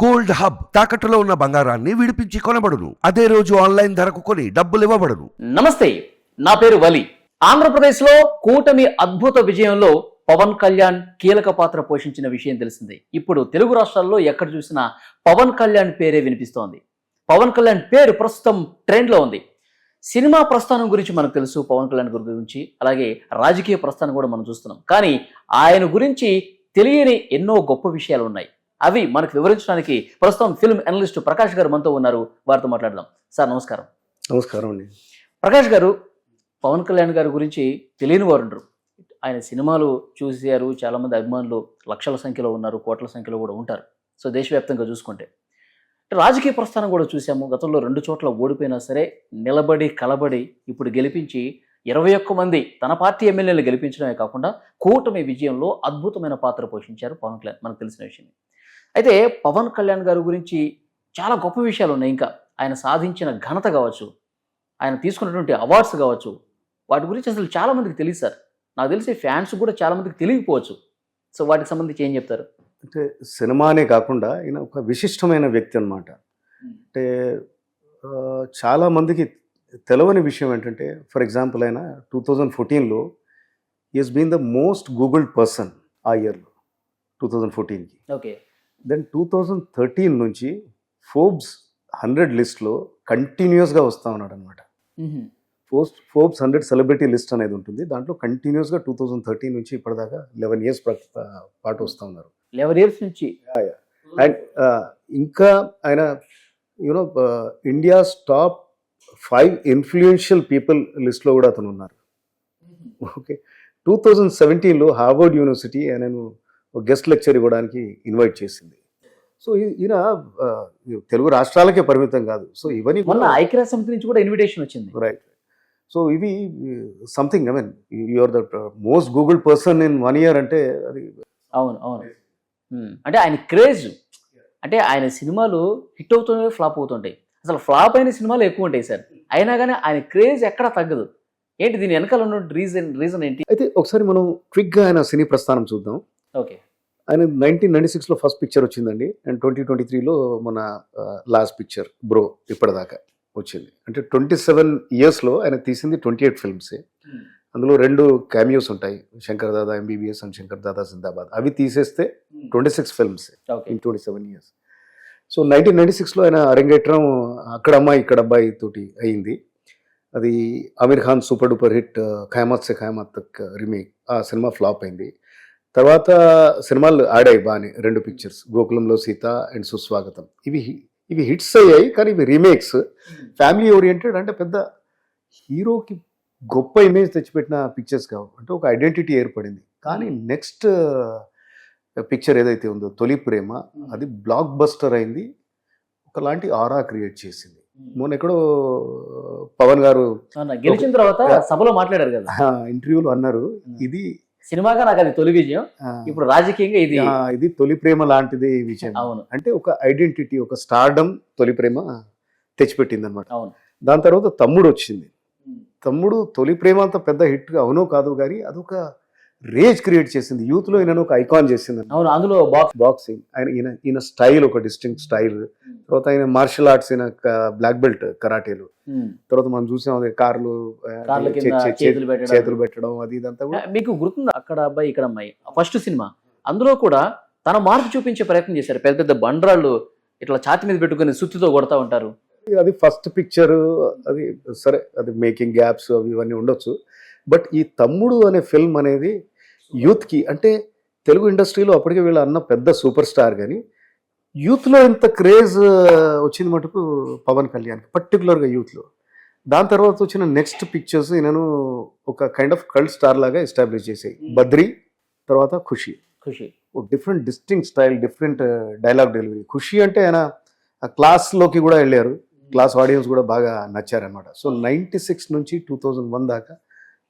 Gold hub తాకట్టులో ఉన్న బంగారాన్ని విడిపించి కొనబడును. అదే రోజు ఆన్లైన్ ధరకు కొని డబ్బులు ఇవ్వబడును. నమస్తే నా పేరు వలి. ఆంధ్రప్రదేశ్లో కూటమి అద్భుత విజయంలో పవన్ కళ్యాణ్ కీలక పాత్ర పోషించిన విషయం తెలిసిందే. ఇప్పుడు తెలుగు రాష్ట్రాల్లో ఎక్కడ చూసినా పవన్ కళ్యాణ్ పేరే వినిపిస్తోంది. పవన్ కళ్యాణ్ పేరు ప్రస్తుతం ట్రెండ్లో ఉంది. సినిమా ప్రస్థానం గురించి మనకు తెలుసు పవన్ కళ్యాణ్ గురించి. అలాగే రాజకీయ ప్రస్థానం కూడా మనం చూస్తున్నాం. కానీ ఆయన గురించి తెలియని ఎన్నో గొప్ప విషయాలు ఉన్నాయి. అవి మనకు వివరించడానికి ప్రస్తుతం ఫిల్మ్ అనలిస్ట్ ప్రకాష్ గారు మనతో ఉన్నారు. వారితో మాట్లాడదాం. సార్ నమస్కారం. నమస్కారం అండి. ప్రకాష్ గారు పవన్ కళ్యాణ్ గారి గురించి తెలియని వారు ఉండరు. ఆయన సినిమాలు చూసారు చాలామంది అభిమానులు లక్షల సంఖ్యలో ఉన్నారు కోట్ల సంఖ్యలో కూడా ఉంటారు. సో దేశవ్యాప్తంగా చూసుకుంటే. రాజకీయ ప్రస్థానం కూడా చూసాము గతంలో రెండు చోట్ల ఓడిపోయినా సరే నిలబడి కలబడి ఇప్పుడు గెలిపించి ఇరవై ఒక్క మంది తన పార్టీ ఎమ్మెల్యేలు గెలిపించడమే కాకుండా కూటమి విజయంలో అద్భుతమైన పాత్ర పోషించారు పవన్ కళ్యాణ్. మనకు తెలిసిన విషయం అయితే పవన్ కళ్యాణ్ గారి గురించి చాలా గొప్ప విషయాలు ఉన్నాయి. ఇంకా ఆయన సాధించిన ఘనత కావచ్చు ఆయన తీసుకున్నటువంటి అవార్డ్స్ కావచ్చు వాటి గురించి అసలు చాలా మందికి తెలియదు సార్. నాకు తెలిసి ఫ్యాన్స్ కూడా చాలా మందికి తెలియకపోవచ్చు. సో వాటికి సంబంధించి ఏం చెప్తారు? అంటే సినిమానే కాకుండా ఈయన ఒక విశిష్టమైన వ్యక్తి అనమాట అంటే ఆ, చాలా మందికి తెలవని విషయం ఏంటంటే ఫర్ ఎగ్జాంపుల్ ఆయన టూ థౌజండ్ ఫోర్టీన్లో is been the most googled person ఆ ఇయర్లో two thousand ఫోర్టీన్కి okay. Then two thousand thirteen నుంచి ఫోర్బ్స్ హండ్రెడ్ లిస్ట్లో కంటిన్యూస్గా వస్తూ ఉన్నాడు అనమాట Forbes Forbes hundred celebrity list అనేది ఉంటుంది. దాంట్లో కంటిన్యూస్గా టూ థౌజండ్ థర్టీన్ నుంచి ఇప్పటిదాకా లెవెన్ ఇయర్స్ పాటు వస్తూ ఉన్నారు. లెవెన్ ఇయర్స్ నుంచి? అండ్ ఇంకా ఆయన you know India's top five influential people లిస్ట్లో కూడా అతను ఉన్నారు. ఓకే టూ థౌజండ్ సెవెంటీన్లో హార్వర్డ్ యూనివర్సిటీ ఆయనను ఒక గెస్ట్ లెక్చర్ ఇవ్వడానికి ఇన్వైట్ చేసింది. సో ఈయన తెలుగు రాష్ట్రాలకే పరిమితం కాదు. సో ఇవన్నీ మొన్న ఐక్యరాజ్య సమితి నుంచి కూడా ఇన్విటేషన్ వచ్చింది. రైట్ సో ఇవి something I mean you're the most google person in one year అంటే అది అవును అవును. అంటే ఆయన క్రేజ్ అంటే ఆయన సినిమాలు హిట్ అవుతుంటాయి ఫ్లాప్ అవుతుంటాయి. అసలు ఫ్లాప్ అయిన సినిమాలు ఎక్కువ ఉంటాయి సార్. అయినా కానీ ఆయన క్రేజ్ ఎక్కడా తగ్గదు. ఏంటి దీని వెనకాల ఉన్న రీజన్ రీజన్ ఏంటి? అయితే ఒకసారి మనం క్విక్గా ఆయన సినీ ప్రస్థానం చూద్దాం. ఓకే. ఆయన నైన్టీన్ నైన్టీ సిక్స్లో ఫస్ట్ పిక్చర్ వచ్చిందండి. అండ్ ట్వంటీ ట్వంటీ త్రీలో మన లాస్ట్ పిక్చర్ బ్రో ఇప్పటిదాకా వచ్చింది. అంటే ట్వంటీ సెవెన్ ఇయర్స్లో ఆయన తీసింది ట్వంటీ ఎయిట్ ఫిల్మ్సే అందులో రెండు క్యామియోస్ ఉంటాయి. Shankar Dada MBBS and Shankar Dada Zindabad. అవి తీసేస్తే twenty six films in twenty seven years so nineteen ninety సిక్స్లో ఆయన అరంగేట్రం అక్కడ అమ్మాయి ఇక్కడ అబ్బాయి తోటి అయింది. అది Aamir Khan super duper hit Qayamat Se Qayamat Tak remake ఆ సినిమా ఫ్లాప్ అయింది. తర్వాత సినిమాలు ఆడాయి బాగానే రెండు పిక్చర్స్ గోకులంలో సీత అండ్ సుస్వాగతం. ఇవి ఇవి హిట్స్ అయ్యాయి కానీ ఇవి రీమేక్స్ ఫ్యామిలీ ఓరియంటెడ్ అంటే పెద్ద హీరోకి గొప్ప ఇమేజ్ తెచ్చిపెట్టిన పిక్చర్స్ కావు. అంటే ఒక ఐడెంటిటీ ఏర్పడింది. కానీ నెక్స్ట్ పిక్చర్ ఏదైతే ఉందో తొలి ప్రేమ అది బ్లాక్ బస్టర్ అయింది. ఒకలాంటి ఆరా క్రియేట్ చేసింది. మొన్న ఎక్కడో పవన్ గారు గెలిచిన తర్వాత సభలో మాట్లాడారు కదా. ఇంటర్వ్యూలో అన్నారు. ఇది సినిమాగా నాకు అది తొలి విజయం. ఇప్పుడు రాజకీయంగా ఇది ఇది తొలి ప్రేమ లాంటిది ఈ విషయం అవును. అంటే ఒక ఐడెంటిటీ ఒక స్టార్డమ్ తొలి ప్రేమ తెచ్చిపెట్టింది అనమాట అవును. దాని తర్వాత తమ్ముడు వచ్చింది. తమ్ముడు తొలి ప్రేమ అంత పెద్ద హిట్ అవునో కాదు కానీ అదొక రేజ్ క్రియేట్ చేసింది. యూత్లో ఈయన ఒక ఐకాన్ చేసింది. అవును అందులో బాక్స్ బాక్సింగ్ ఆయన ఈయన ఈయన స్టైల్ ఒక డిస్టింక్ట్ స్టైల్ తర్వాత ఆయన మార్షల్ ఆర్ట్స్ ఈయన బ్లాక్ బెల్ట్ కరాటేలు. తర్వాత మనం చూసాం కార్లు. చేతులు పెట్టడం. అది ఇదంతా కూడా. మీకు గుర్తుంది? అక్కడ అబ్బాయి ఇక్కడ అమ్మాయి. First cinema. అందులో కూడా తన మార్పు చూపించే ప్రయత్నం చేశారు. పెద్ద పెద్ద బండరాళ్ళు ఇట్లా ఛాతి మీద పెట్టుకుని సుత్తితో కొడతా ఉంటారు. అది ఫస్ట్ పిక్చర్ అది సరే అది మేకింగ్ గ్యాప్స్ అవి ఇవన్నీ ఉండొచ్చు. బట్ ఈ తమ్ముడు అనే ఫిల్మ్ అనేది యూత్కి అంటే తెలుగు ఇండస్ట్రీలో అప్పటికే వీళ్ళ అన్న పెద్ద సూపర్ స్టార్ కానీ యూత్లో ఇంత క్రేజ్ వచ్చింది మటుకు పవన్ కళ్యాణ్ పర్టికులర్గా యూత్లో. దాని తర్వాత వచ్చిన నెక్స్ట్ పిక్చర్స్ నేను ఒక కైండ్ ఆఫ్ కల్ట్ స్టార్ లాగా ఎస్టాబ్లిష్ చేసాయి బద్రి తర్వాత Kushi. Kushi. Different distinct style different dialogue delivery. Kushi అంటే ఆయన ఆ క్లాస్లోకి కూడా వెళ్ళారు. క్లాస్ ఆడియన్స్ కూడా బాగా నచ్చారనమాట సో నైంటీ సిక్స్ నుంచి టూ థౌజండ్ వన్ దాకా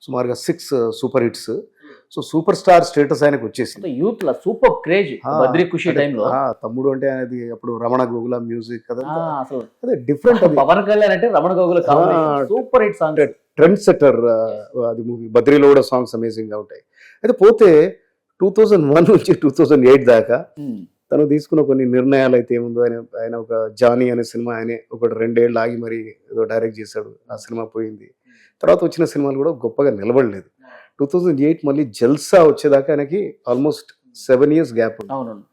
సుమారుగా six super hits. So super star status ఆయనకు వచ్చేసింది. యూత్ లా సూపర్ క్రేజ్ బద్రి ఖుషి టైంలో. తమ్ముడు అంటే అది అప్పుడు రమణ గోగుల మ్యూజిక్ కదా అదే డిఫరెంట్ పవన్ కళ్యాణ్ అంటే Ramana Gogula super hit song trend setter అది మూవీ బద్రీలో కూడా సాంగ్స్ అమేజింగ్గా ఉంటాయి. అయితే పోతే టూ థౌజండ్ వన్ నుంచి టూ థౌజండ్ ఎయిట్ దాకా తను తీసుకున్న కొన్ని నిర్ణయాలు అయితే ఏముందో ఆయన ఆయన ఒక జానీ అనే సినిమా ఆయనే ఒకటి రెండేళ్ళు ఆగి మరి ఏదో డైరెక్ట్ చేశాడు. ఆ సినిమా పోయింది. తర్వాత వచ్చిన సినిమాలు కూడా గొప్పగా నిలబడలేదు. టూ థౌజండ్ ఎయిట్ మళ్ళీ జల్సా వచ్చేదాకా ఆయనకి ఆల్మోస్ట్ సెవెన్ ఇయర్స్ గ్యాప్ ఉంది. అవునండి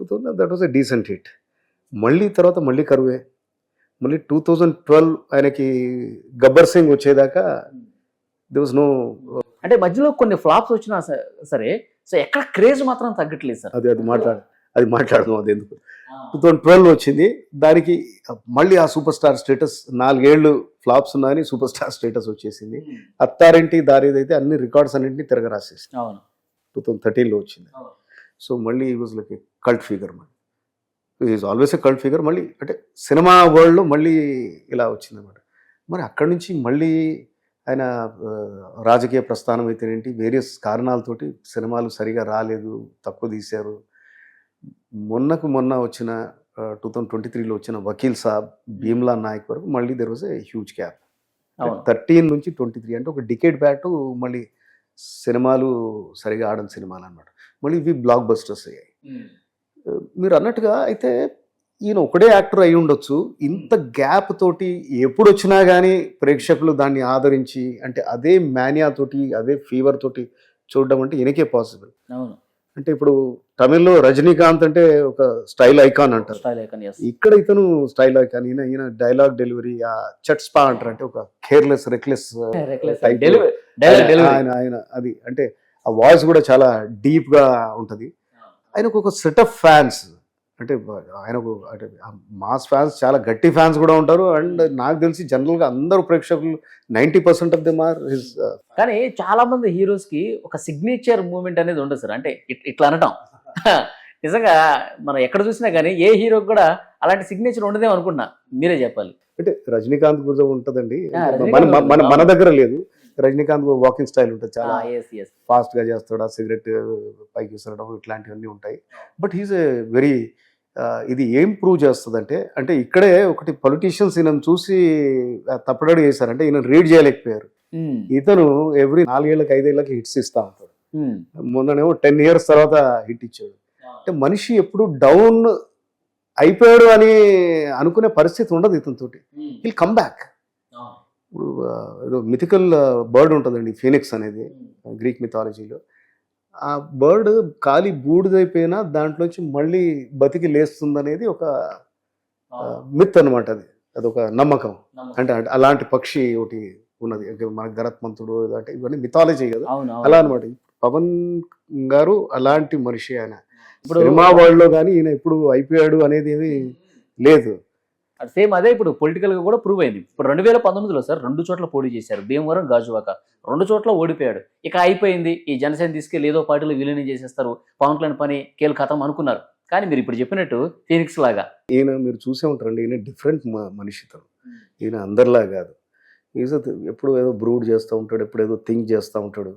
two thousand that was a decent hit మళ్ళీ తర్వాత మళ్ళీ కరువే. మళ్ళీ టూ థౌజండ్ ట్వెల్వ్ ఆయనకి గబ్బర్ సింగ్ వచ్చేదాకా దే వాజ్ నో అంటే మధ్యలో కొన్ని ఫ్లాప్స్ వచ్చినా సరే సో ఎక్కడ క్రేజ్ మాత్రం తగ్గట్లేదు సార్. అది అది మాట్లాడు అది మాట్లాడదాం అది ఎందుకు? టూ థౌజండ్ ట్వెల్వ్ వచ్చింది. దానికి మళ్ళీ ఆ సూపర్ స్టార్ స్టేటస్ నాలుగేళ్ళు ఫ్లాప్స్ ఉన్నాయని సూపర్ స్టార్ స్టేటస్ వచ్చేసింది. అత్తారింటి దారి అయితే అన్ని రికార్డ్స్ అన్నింటినీ తిరగరాసేసి అవును. టూ థౌజండ్ థర్టీన్లో వచ్చింది. సో మళ్ళీ ఈ వాజ్ లైక్ కల్ట్ ఫిగర్ మరి is always a cult figure మళ్ళీ అంటే సినిమా వరల్డ్లో మళ్ళీ ఇలా వచ్చిందన్నమాట. మరి అక్కడి నుంచి మళ్ళీ ఆయన రాజకీయ ప్రస్థానం అయితేనేంటి వేరియస్ కారణాలతోటి సినిమాలు సరిగా రాలేదు తక్కువ తీశారు మొన్నకు మొన్న వచ్చిన టూ థౌజండ్ ట్వంటీ త్రీలో వచ్చిన వకీల్ సాబ్ భీమ్లా నాయక్ వరకు మళ్ళీ there was a huge gap thirteen నుంచి ట్వంటీ త్రీ అంటే ఒక డికేట్ బ్యాక్ మళ్ళీ సినిమాలు సరిగా ఆడని సినిమాలు అనమాట మళ్ళీ ఇవి బ్లాక్ బస్టర్స్ అయ్యాయి మీరు అన్నట్టుగా అయితే ఈయన ఒకడే యాక్టర్ అయి ఉండొచ్చు. ఇంత గ్యాప్ తోటి ఎప్పుడు వచ్చినా కానీ ప్రేక్షకులు దాన్ని ఆదరించి అంటే అదే మానియా తోటి అదే ఫీవర్ తోటి చూడడం అంటే ఈయనకే పాసిబుల్ అవును. అంటే ఇప్పుడు తమిళ్ళో రజనీకాంత్ అంటే ఒక స్టైల్ ఐకాన్ అంటారు. స్టైల్ ఐకన్ ఇక్కడ ఇతను స్టైల్ ఐకాన్ ఈయన ఈయన డైలాగ్ డెలివరీ ఆ చట్ స్పా అంటారు అంటే ఒక కేర్లెస్ రెక్లెస్ ఆయన ఆయన అది. అంటే ఆ వాయిస్ కూడా చాలా డీప్గా ఉంటది ఆయనకు ఒక సెట్ ఆఫ్ ఫ్యాన్స్ అంటే ఆయనకు అంటే మాస్ ఫ్యాన్స్ చాలా గట్టి ఫ్యాన్స్ కూడా ఉంటారు. అండ్ నాకు తెలిసి జనరల్గా అందరు ప్రేక్షకులు ninety percent of them are his కానీ చాలా మంది హీరోస్కి ఒక సిగ్నేచర్ మూమెంట్ అనేది ఉండదు సార్. అంటే ఇట్- ఇట్లా అనటం. నిజంగా మనం ఎక్కడ చూసినా కానీ ఏ హీరోకి కూడా అలాంటి సిగ్నేచర్ ఉండదేమో అనుకుంటున్నా. మీరే చెప్పాలి. అంటే రజనీకాంత్ కూడా ఉంటదండి. మన మన- దగ్గర లేదు. రజనీకాంత్ వాకింగ్ స్టైల్ ఉంటుంది చాలా. ఎస్ ఎస్ ఫాస్ట్గా చేస్తాడు సిగరెట్ పైకి విసరడం ఇట్లాంటివన్నీ ఉంటాయి. బట్ హీస్ ఏ వెరీ ఇది ఏం ప్రూవ్ చేస్తుందంటే అంటే ఇక్కడే ఒకటి పొలిటీషియన్స్ ఈయన చూసి తప్పడడు చేశారు. అంటే ఈయన రీడ్ చేయలేకపోయారు. ఇతను ఎవ్రీ నాలుగేళ్ళకి ఐదేళ్ళకి హిట్స్ ఇస్తా ఉంటాడు. మొన్ననేమో టెన్ ఇయర్స్ తర్వాత హిట్ ఇచ్చాడు. అంటే మనిషి ఎప్పుడు డౌన్ అయిపోయాడు అని అనుకునే పరిస్థితి ఉండదు ఇతనితోటి. విల్ కమ్ బ్యాక్ ఇప్పుడు మిథికల్ బర్డ్ ఉంటుందండి ఫీనిక్స్ అనేది గ్రీక్ మిథాలజీలో ఆ బర్డ్ కాలి బూడిదైపోయినా దాంట్లోంచి మళ్ళీ బతికి లేస్తుందనేది ఒక మిత్ అనమాట అది. అదొక నమ్మకం. అంటే అలాంటి పక్షి ఒకటి ఉన్నది. మన గరత్మంతుడు అంటే ఇవన్నీ మిథాలజీ కదా. అలా అనమాట పవన్ గారు అలాంటి మనిషి ఆయన. ఇప్పుడు సినిమా వరల్డ్లో కానీ ఈయన ఇప్పుడు అయిపోయాడు అనేది ఏమీ లేదు. సేమ్ అదే ఇప్పుడు పొలిటికల్గా కూడా ప్రూవ్ అయింది. ఇప్పుడు రెండు వేల పంతొమ్మిదిలో సార్ రెండు చోట్ల పోటీ చేశారు. భీమవరం గాజువాక. రెండు చోట్ల ఓడిపోయాడు. ఇక అయిపోయింది. ఈ జనసేన తీసుకెళ్ళి ఏదో పార్టీలో విలీనం చేసేస్తారు. పవన్ కళ్యాణ్ పని కేల్ ఖతం అనుకున్నారు. కానీ మీరు ఇప్పుడు చెప్పినట్టు ఫీనిక్స్ లాగా. ఈయన మీరు చూసే ఉంటారండి. ఈయన డిఫరెంట్ మనిషి తను. ఈయన అందరిలా కాదు. ఈజ్ ఎప్పుడు ఏదో బ్రూడ్ చేస్తూ ఉంటాడు. ఎప్పుడు ఏదో థింక్ చేస్తూ ఉంటాడు.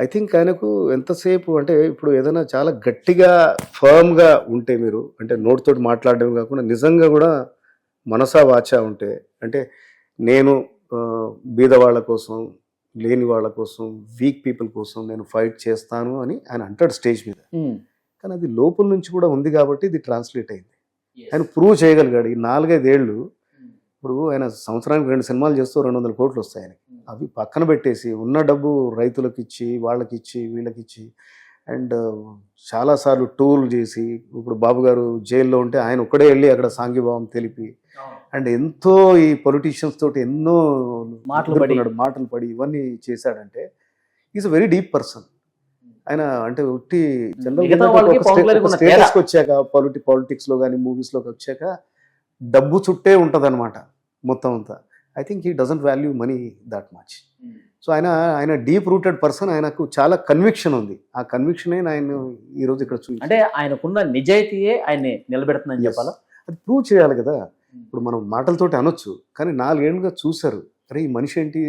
ఐ థింక్ ఆయనకు ఎంతసేపు అంటే ఇప్పుడు ఏదైనా చాలా గట్టిగా ఫర్మ్గా ఉంటే మీరు అంటే నోటితోటి మాట్లాడడం కాకుండా నిజంగా కూడా మనసా వాచా ఉంటే అంటే నేను బీద వాళ్ళ కోసం లేని వాళ్ళ కోసం వీక్ పీపుల్ కోసం నేను ఫైట్ చేస్తాను అని ఆయన అంటాడు స్టేజ్ మీద. కానీ అది లోపల నుంచి కూడా ఉంది కాబట్టి ఇది ట్రాన్స్లేట్ అయింది. ఆయన ప్రూవ్ చేయగలిగాడు. ఈ నాలుగైదేళ్ళు ఇప్పుడు ఆయన సంవత్సరానికి రెండు సినిమాలు చేస్తూ రెండు వందల కోట్లు వస్తాయి ఆయనకి. అవి పక్కన పెట్టేసి ఉన్న డబ్బు రైతులకు ఇచ్చి వాళ్ళకి ఇచ్చి వీళ్ళకి ఇచ్చి అండ్ చాలాసార్లు టూర్లు చేసి ఇప్పుడు బాబు గారు జైల్లో ఉంటే ఆయన ఒక్కడే వెళ్ళి అక్కడ సాంఘీభావం తెలిపి అండ్ ఎంతో ఈ పొలిటీషియన్స్ తోటి ఎన్నో మాటలు పడి. మాటలు పడి ఇవన్నీ చేశాడంటే is a very deep person ఆయన అంటే ఉట్టి. స్టేటస్కి వచ్చాక పొలిటి పాలిటిక్స్లో కానీ మూవీస్లోకి వచ్చాక డబ్బు చుట్టే ఉంటది అనమాట మొత్తం అంతా. I think he doesn't value money that much so ఆయన ఆయన డీప్ రూటెడ్ పర్సన్ ఆయనకు చాలా కన్విక్షన్ ఉంది. ఆ కన్విక్షన్ ఆయన ఈ రోజు ఇక్కడ చూసి అంటే ఆయనకున్న నిజాయితీయే ఆయన్ని నిలబెడుతుందని. చెప్పాలా? అది ప్రూవ్ చేయాలి కదా. ఇప్పుడు మనం మాటలతోటి అనొచ్చు కానీ నాలుగేళ్ళుగా చూశారు. అరే ఈ మనిషి ఏంటి?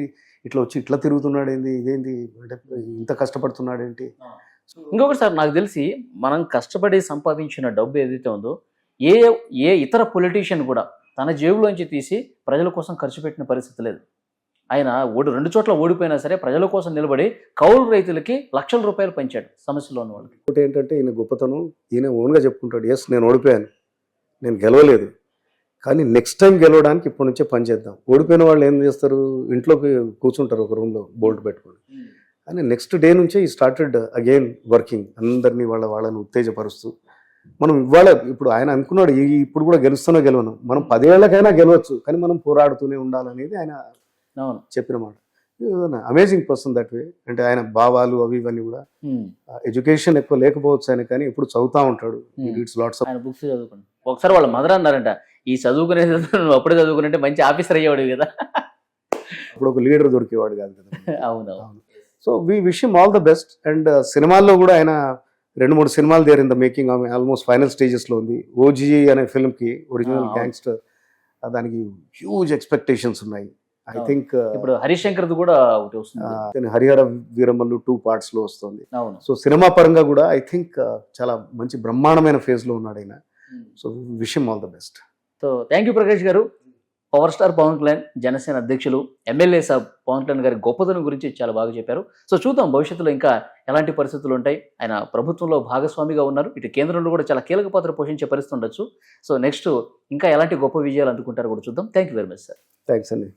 ఇట్లా వచ్చి ఇట్లా తిరుగుతున్నాడు ఏంది ఇదేంది? అంటే ఇంత కష్టపడుతున్నాడు ఏంటి ఇంకొకటి సార్ నాకు తెలిసి మనం కష్టపడి సంపాదించిన డబ్బు ఏదైతే ఉందో ఏ ఏ ఇతర పొలిటీషియన్ కూడా తన జేబులోంచి తీసి ప్రజల కోసం ఖర్చు పెట్టిన పరిస్థితి లేదు. ఆయన ఓడి రెండు చోట్ల ఓడిపోయినా సరే ప్రజల కోసం నిలబడి కౌలు రైతులకి లక్షల రూపాయలు పంచాడు సమస్యలో ఉన్న వాళ్ళకి ఇంకోటి ఏంటంటే ఈయన గొప్పతనం ఈయన ఓన్గా చెప్పుకుంటాడు ఎస్ నేను ఓడిపోయాను నేను గెలవలేదు కానీ నెక్స్ట్ టైం గెలవడానికి ఇప్పటి నుంచే పని చేద్దాం. ఓడిపోయిన వాళ్ళు ఏం చేస్తారు? ఇంట్లోకి కూర్చుంటారు ఒక రూమ్లో బోల్ట్ పెట్టుకొని. కానీ నెక్స్ట్ డే నుంచే ఈ స్టార్టెడ్ అగైన్ వర్కింగ్ అందరినీ వాళ్ళ వాళ్ళని ఉత్తేజపరుస్తూ. మనం ఇవాళ ఇప్పుడు ఆయన అనుకున్నాడు ఈ ఇప్పుడు కూడా గెలుస్తున్నా గెలవను. మనం పదేళ్ళకైనా గెలవచ్చు కానీ మనం పోరాడుతూనే ఉండాలనేది ఆయన చెప్పిన మాట. అమేజింగ్ పర్సన్ దట్ వే అంటే ఆయన భావాలు అవి ఇవన్నీ కూడా. ఎడ్యుకేషన్ ఎక్కువ లేకపోవచ్చు ఆయన కానీ ఎప్పుడు చదువుతా ఉంటాడు. ఒకసారి వాళ్ళ మదర్ అన్నారంట ఈ చదువుకునేది నువ్వు అప్పుడే చదువుకునంటే మంచి ఆఫీసర్ అయ్యేవాడు కదా. అప్పుడు ఒక లీడర్ దొరికేవాడు కాదు కదా. అవును. సో వి విషయం ఆల్ ద బెస్ట్. అండ్ సినిమాల్లో కూడా ఆయన రెండు మూడు సినిమాలు there in the making almost final స్టేజెస్లో ఉంది ఓజీ అనే ఫిల్మ్కి ఒరిజినల్. గ్యాంగ్స్టర్. దానికి హ్యూజ్ ఎక్స్పెక్టేషన్స్ ఉన్నాయి. ఐ. థింక్ ఇప్పుడు హరీష్ శంకర్ది కూడా ఒకటి వస్తుంది. హరిహర వీరమల్లు టూ పార్ట్స్లో వస్తుంది సో సినిమా పరంగా కూడా ఐ థింక్ చాలా మంచి బ్రహ్మాండమైన ఫేజ్లో ఉన్నాడు ఆయన. సో విషయం all the best so thank you Prakash garu. Power star Pawan Kalyan Janasena అధ్యక్షులు ఎమ్మెల్యే సాబ్ పవన్ కళ్యాణ్ గారి గొప్పతనం గురించి చాలా బాగా చెప్పారు. సో చూద్దాం భవిష్యత్తులో ఇంకా ఎలాంటి పరిస్థితులు ఉంటాయి. ఆయన ప్రభుత్వంలో భాగస్వామిగా ఉన్నారు. ఇటు కేంద్రంలో కూడా చాలా కీలక పాత్ర పోషించే పరిస్థితి ఉండొచ్చు. సో నెక్స్ట్ ఇంకా ఎలాంటి గొప్ప విజయాలు అందుకుంటారు కూడా చూద్దాం. Thank you very much sir thanks అండి